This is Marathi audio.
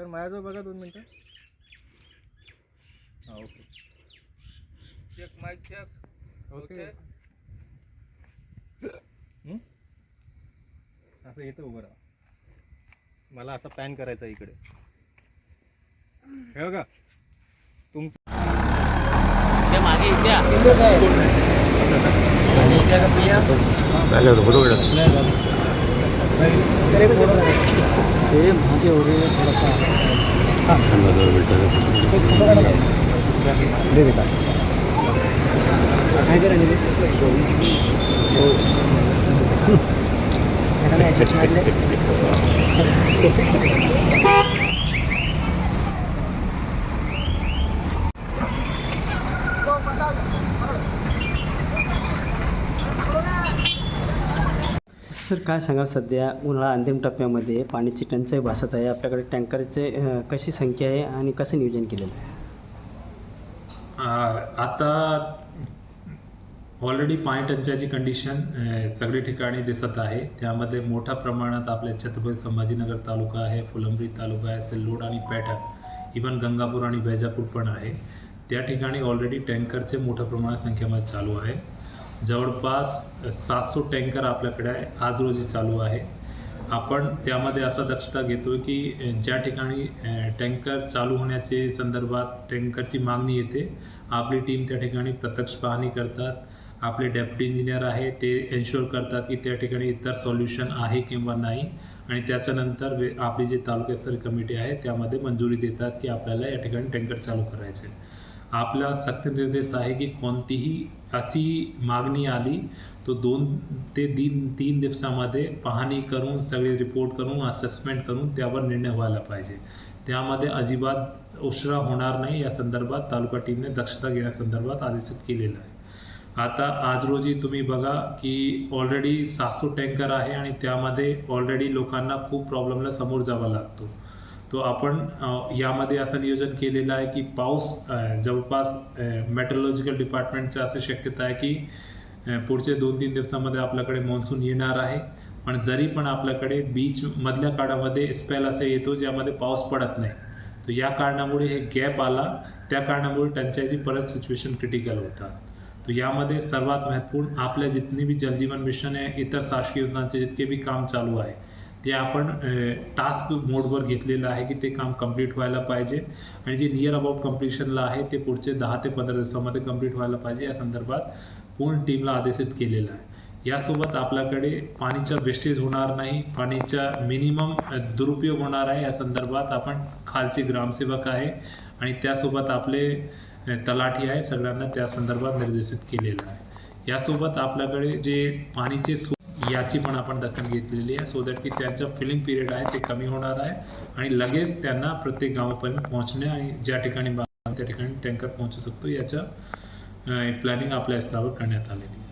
सर माझ्याजवळ बघा दोन मिनटं. हां okay. Check mic check okay. हं? असं येतं उभं राहा. मला असं पॅन करायचं आहे इकडे. हे बघा. तुमचं Go, my dog. सर काय सांगाल सध्या? उन्हाळा अंतिम टप्प्यामध्ये पाण्याची टंचाई भासत आहे. आपल्याकडे टँकरचे कशी संख्या आहे आणि कसं नियोजन केलेलं आहे? आता ऑलरेडी पाणी टंचाईची कंडिशन सगळी ठिकाणी दिसत आहे. त्यामध्ये मोठ्या प्रमाणात आपल्या छत्रपती संभाजीनगर तालुका आहे फुलंब्री तालुका आहे सिल्लोड आणि पैठण इवन गंगापूर आणि वैजापूर पण आहे. त्या ठिकाणी ऑलरेडी टँकरचे मोठ्या प्रमाणात संख्येमध्ये चालू आहे. जवळपास सातशे टँकर आपल्याकडे आहे. आज रोजी चालू आहे. आपण त्यामध्ये असा दक्षता घेतो की ज्या ठिकाणी टँकर चालू होण्याचे संदर्भात टँकरची मागणी येते आपली टीम त्या ठिकाणी प्रत्यक्ष पाहणी करतात. आपले डेप्टी इंजिनियर आहे ते एन्श्युअर करतात की त्या ठिकाणी इतर सोल्युशन आहे किंवा नाही. आणि त्याच्यानंतर वे आपली जी तालुकास्तरीय कमिटी आहे त्यामध्ये मंजुरी देतात की आपल्याला या ठिकाणी टँकर चालू करायचे आपला सक्त निर्देश आहे की कोणतीही अशी मागणी आली तो दोन ते तीन तीन दिवसामध्ये पाहणी करून सगळे रिपोर्ट करून असेसमेंट करून त्यावर निर्णय व्हायला पाहिजे. त्यामध्ये अजिबात उशिरा होणार नाही या संदर्भात तालुका टीमने दक्षता घेण्यासंदर्भात आदेशित केलेलं आहे. आता आज रोजी तुम्ही बघा की ऑलरेडी सातशे टँकर आहे आणि त्यामध्ये ऑलरेडी लोकांना खूप प्रॉब्लेमला समोर जावा लागतो. तो आपण यामध्ये असं नियोजन केलेलं आहे की पाऊस जवळपास मेट्रोलॉजिकल डिपार्टमेंटचं असं शक्यता आहे की पुढचे दोन तीन दिवसामध्ये आपल्याकडे मान्सून येणार आहे. पण जरी पण आपल्याकडे बीच मधल्या काळामध्ये स्पेल असा येतो ज्यामध्ये पाऊस पडत नाही. तर या कारणामुळे हे गॅप आला. त्या कारणामुळे टंचाईची परत सिच्युएशन क्रिटिकल होतात. तो यामध्ये सर्वात महत्त्वपूर्ण आपल्या जितनी भी जलजीवन मिशन आहे इतर शासकीय योजनांचे जितके बी काम चालू आहे ते आपण टास्क मोडवर घेतलेलं आहे की ते काम कंप्लीट व्हायला पाहिजे. आणि जे नियर अबाउट कम्प्लिशनला आहे ते पुढचे दहा ते पंधरा दिवसामध्ये कंप्लीट व्हायला पाहिजे. या संदर्भात पूर्ण टीमला आदेशित केलेलं आहे. यासोबत आपल्याकडे पाणीचा वेस्टेज होणार नाही पाणीचा मिनिमम दुरुपयोग होणार आहे. या संदर्भात आपण खालचे ग्रामसेवक आहे आणि त्यासोबत आपले तलाठी आहे सगळ्यांना त्या संदर्भात निर्देशित केलेलं आहे. यासोबत आपल्याकडे जे पाणीचे सो याची पण आपण दखल घेतलेली आहे सो दॅट की त्यांचं फिलिंग पिरियड आहे ते कमी होणार आहे आणि लगेच त्यांना प्रत्येक गावापर्यंत पोहोचणे आणि ज्या ठिकाणी त्या ठिकाणी टँकर पोहोचू शकतो याचं प्लॅनिंग आपल्या स्तरावर करण्यात आलेली आहे.